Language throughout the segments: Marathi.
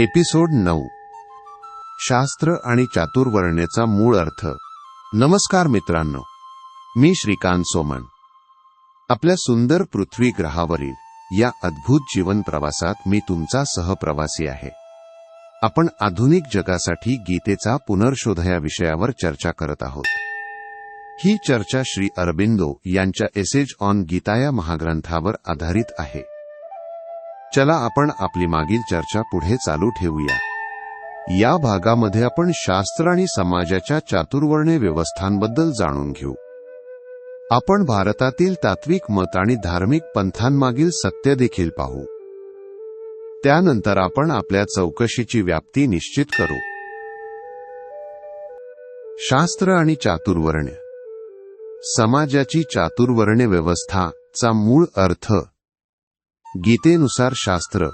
एपिसोड नऊ. शास्त्र आणि चातुर्वर्ण्याचा मूळ अर्थ. नमस्कार मित्रांनो. मी श्रीकांत सोमण. आपल्या सुंदर पृथ्वी ग्रहावरील या अद्भुत जीवन प्रवासात मी तुमचा सहप्रवासी आहे. आपण आधुनिक जगासाठी गीतेचा पुनर्शोध या विषयावर चर्चा करत आहोत. ही चर्चा श्री अरबिंदो यांच्या एसेज ऑन गीता या महाग्रंथावर आधारित आहे. चला आपण आपली मागील चर्चा पुढे चालू ठेवूया. या भागामध्ये आपण शास्त्र आणि समाजाच्या चातुर्वर्णे व्यवस्थांबद्दल जाणून घेऊ. आपण भारतातील तात्विक मत आणि धार्मिक पंथांमागील सत्य देखील पाहू. त्यानंतर आपण आपल्या चौकशीची व्याप्ती निश्चित करू. शास्त्र आणि चातुर्वर्ण्य. समाजाची चातुर्वर्ण्य व्यवस्था चा मूळ अर्थ गीतेनुसार शास्त्र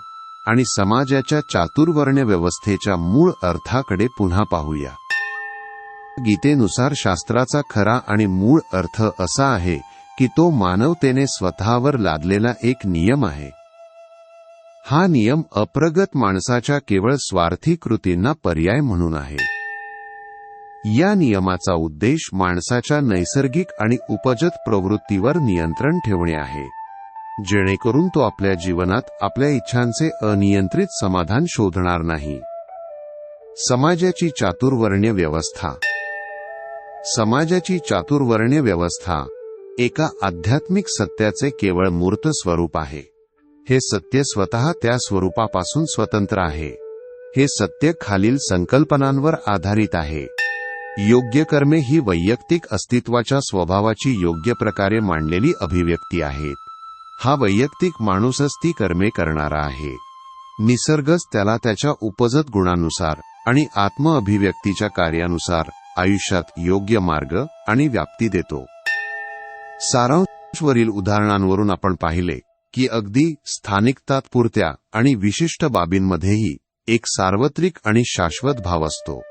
आणि समाजाच्या चातुर्वर्ण्य व्यवस्थेच्या मूळ अर्थाकडे पुन्हा पाहूया. गीतेनुसार शास्त्राचा खरा आणि मूळ अर्थ असा आहे की तो मानवतेने स्वतःवर लादलेला एक नियम आहे. हा नियम अप्रगत माणसाच्या केवळ स्वार्थी कृतींना पर्याय म्हणून आहे. या नियमाचा उद्देश माणसाच्या नैसर्गिक आणि उपजत प्रवृत्तीवर नियंत्रण ठेवणे आहे. जेणेकरून तो आपल्या जीवनात आपल्या इच्छांचे अनियंत्रित समाधान शोधणार नाही. समाजाची चातुर्वर्ण्य व्यवस्था. समाजाची चातुर्वर्ण्य व्यवस्था एका आध्यात्मिक सत्याचे केवळ मूर्त स्वरूप आहे. हे सत्य स्वतः त्या स्वरूपापासून स्वतंत्र आहे. हे सत्य खालील संकल्पनांवर आधारित आहे. योग्य कर्मे ही वैयक्तिक अस्तित्वाच्या स्वभावाची योग्य प्रकारे मांडलेली अभिव्यक्ती आहेत. हा वैयक्तिक माणूसच ती कर्मे करणारा आहे. निसर्गच त्याला त्याच्या उपजत गुणानुसार आणि आत्म अभिव्यक्तीच्या कार्यानुसार आयुष्यात योग्य मार्ग आणि व्याप्ती देतो. सारांशवरील उदाहरणांवरून आपण पाहिले की अगदी स्थानिक तात्पुरत्या आणि विशिष्ट बाबींमध्येही एक सार्वत्रिक आणि शाश्वत भाव असतो.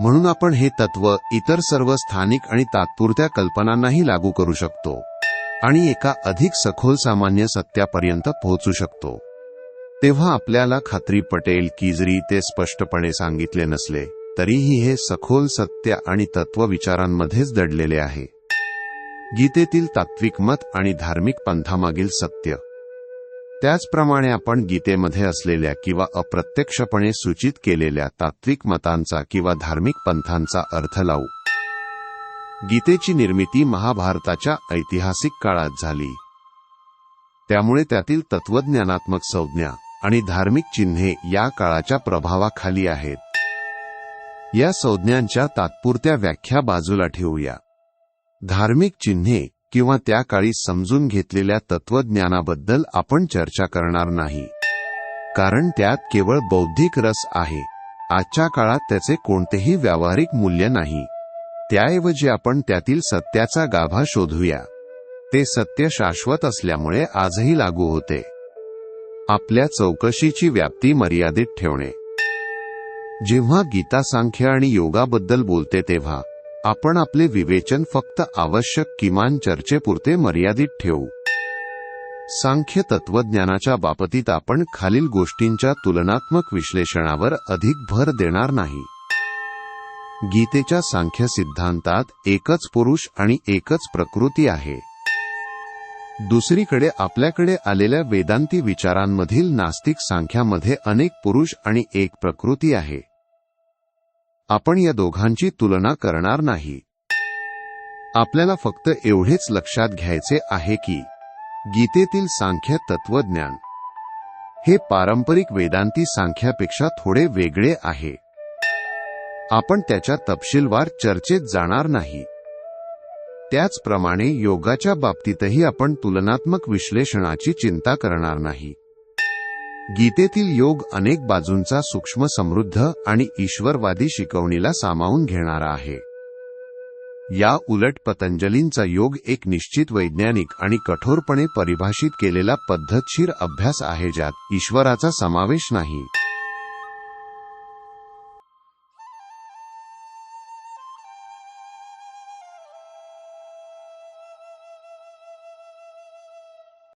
म्हणून आपण हे तत्व इतर सर्व स्थानिक आणि तात्पुरत्या कल्पनांनाही लागू करू शकतो. आणि एका अधिक सखोल सामान्य सत्यापर्यंत पोहोचू शकतो. तेव्हा आपल्याला खात्री पटेल की जरी ते स्पष्टपणे सांगितले नसले तरीही हे सखोल सत्य आणि तत्व विचारांमध्येच दडलेले आहे. गीतेतील तात्विक मत आणि धार्मिक पंथामागील सत्य. त्याचप्रमाणे आपण गीतेमध्ये असलेल्या किंवा अप्रत्यक्षपणे सूचित केलेल्या तात्विक मतांचा किंवा धार्मिक पंथांचा अर्थ लावू. गीतेची निर्मिती महाभारताच्या ऐतिहासिक काळात झाली. त्यामुळे त्यातील तत्वज्ञानात्मक संज्ञा आणि धार्मिक चिन्हे या काळाच्या प्रभावाखाली आहेत. या संज्ञांच्या तात्पुरत्या व्याख्या बाजूला ठेवूया. धार्मिक चिन्हे किंवा त्या काळी समजून घेतलेल्या तत्वज्ञानाबद्दल आपण चर्चा करणार नाही. कारण त्यात केवळ बौद्धिक रस आहे. आजच्या काळात त्याचे कोणतेही व्यावहारिक मूल्य नाही. त्याऐवजी आपण त्यातील सत्याचा गाभा शोधूया. ते सत्य शाश्वत असल्यामुळे आजही लागू होते. आपल्या चौकशीची व्याप्ती मर्यादित ठेवणे. जेव्हा गीता सांख्य आणि योगाबद्दल बोलते तेव्हा आपण आपले विवेचन फक्त आवश्यक किमान चर्चेपुरते मर्यादित ठेवू. सांख्य तत्वज्ञानाच्या बाबतीत आपण खालील गोष्टींच्या तुलनात्मक विश्लेषणावर अधिक भर देणार नाही. गीतेच्या सांख्य सिद्धांतात एकच पुरुष आणि एकच प्रकृती आहे. दुसरीकडे आपल्याकडे आलेल्या वेदांती विचारांमधील नास्तिक सांख्यामध्ये अनेक पुरुष आणि एक प्रकृती आहे. आपण या दोघांची तुलना करणार नाही. आपल्याला फक्त एवढेच लक्षात घ्यायचे आहे की गीतेतील सांख्य तत्वज्ञान हे पारंपरिक वेदांती सांख्यापेक्षा थोडे वेगळे आहे. आपण त्याच्या तपशीलवार चर्चेत जाणार नाही. त्याचप्रमाणे योगाच्या बाबतीतही आपण तुलनात्मक विश्लेषणाची चिंता करणार नाही. गीतेतील योग अनेक बाजूंचा सूक्ष्म समृद्ध आणि ईश्वरवादी शिकवणीला सामावून घेणारा आहे. या उलट पतंजलींचा योग एक निश्चित वैज्ञानिक आणि कठोरपणे परिभाषित केलेला पद्धतशीर अभ्यास आहे ज्यात ईश्वराचा समावेश नाही.